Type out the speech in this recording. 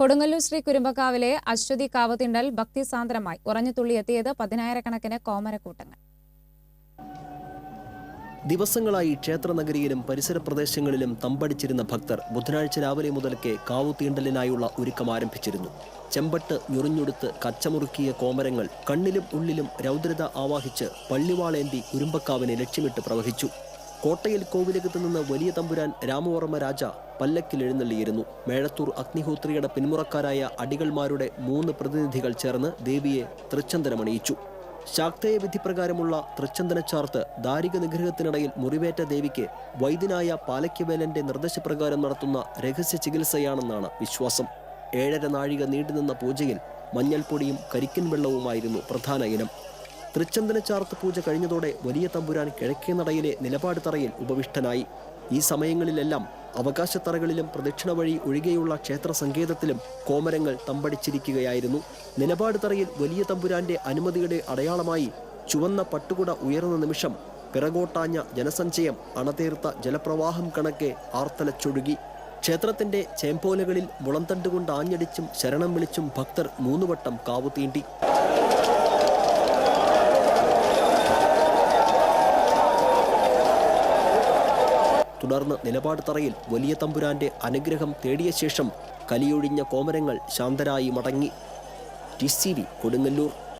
കൊടുങ്ങല്ലൂർ ശ്രീ കുരുമ്പക്കാവിലെ അശ്വതി കാവത്തിണ്ടൽ ഭക്തിസാന്ദ്രമായി ഉറഞ്ഞുതുള്ളി എത്തിയത് പതിനായിരക്കണക്കിന് കോമരക്കൂട്ടങ്ങൾ. ദിവസങ്ങളായി ക്ഷേത്രനഗരിയിലും പരിസര പ്രദേശങ്ങളിലും തമ്പടിച്ചിരുന്ന ഭക്തർ ബുധനാഴ്ച രാവിലെ മുതൽക്കേ കാവുതീണ്ടലിനായുള്ള ഒരുക്കം ആരംഭിച്ചിരുന്നു. ചെമ്പട്ട് ഞുറിഞ്ഞുടുത്ത് കച്ചമുറുക്കിയ കോമരങ്ങൾ കണ്ണിലും ഉള്ളിലും രൗദ്രത ആവാഹിച്ച് പള്ളിവാളേന്തി കുരുമ്പക്കാവിനെ ലക്ഷ്യമിട്ട് പ്രവഹിച്ചു. കോട്ടയിൽ കോവിലകത്ത് നിന്ന് വലിയ തമ്പുരാൻ രാമവർമ്മ രാജ പല്ലക്കിൽ എഴുന്നള്ളിയിരുന്നു. മേഴത്തൂർ അഗ്നിഹോത്രിയുടെ പിന്മുറക്കാരായ അടികൾമാരുടെ മൂന്ന് പ്രതിനിധികൾ ചേർന്ന് ദേവിയെ തൃച്ചന്ദനമണിയിച്ചു. ശാക്തേയ വിധിപ്രകാരമുള്ള തൃച്ചന്ദനച്ചാർത്ത് ദാരിക നിഗ്രഹത്തിനിടയിൽ മുറിവേറ്റ ദേവിക്ക് വൈദ്യനായ പാലയ്ക്കവേലന്റെ നിർദ്ദേശപ്രകാരം നടത്തുന്ന രഹസ്യ ചികിത്സയാണെന്നാണ് വിശ്വാസം. ഏഴര നാഴിക നീണ്ടുനിന്ന പൂജയിൽ മഞ്ഞൾപ്പൊടിയും കരിക്കൻ വെള്ളവുമായിരുന്നു പ്രധാന ഇനം. തൃച്ചന്ദനച്ചാർത്ത് പൂജ കഴിഞ്ഞതോടെ വലിയ തമ്പുരാൻ കിഴക്കേ നടയിലെ നിലപാട് തറയിൽ ഉപവിഷ്ടനായി. ഈ സമയങ്ങളിലെല്ലാം അവകാശത്തറകളിലും പ്രദക്ഷിണ വഴി ഒഴികെയുള്ള ക്ഷേത്ര സങ്കേതത്തിലും കോമരങ്ങൾ തമ്പടിച്ചിരിക്കുകയായിരുന്നു. നിലപാട് തറയിൽ വലിയ തമ്പുരാന്റെ അനുമതിയുടെ അടയാളമായി ചുവന്ന പട്ടുകുട ഉയർന്ന നിമിഷം പിറകോട്ടാഞ്ഞ ജനസഞ്ചയം അണതീർത്ത ജലപ്രവാഹം കണക്കെ ആർത്തലച്ചൊഴുകി. ക്ഷേത്രത്തിന്റെ ചേമ്പോലകളിൽ മുളന്തണ്ടുകൊണ്ട് ആഞ്ഞടിച്ചും ശരണം വിളിച്ചും ഭക്തർ മൂന്നുവട്ടം കാവു തുടർന്ന് നിലപാട് തറയിൽ വലിയ തമ്പുരാന്റെ അനുഗ്രഹം തേടിയ ശേഷം കലിയൊഴിഞ്ഞ കോമരങ്ങൾ ശാന്തരായി മടങ്ങി. ടി കൊടുങ്ങല്ലൂർ.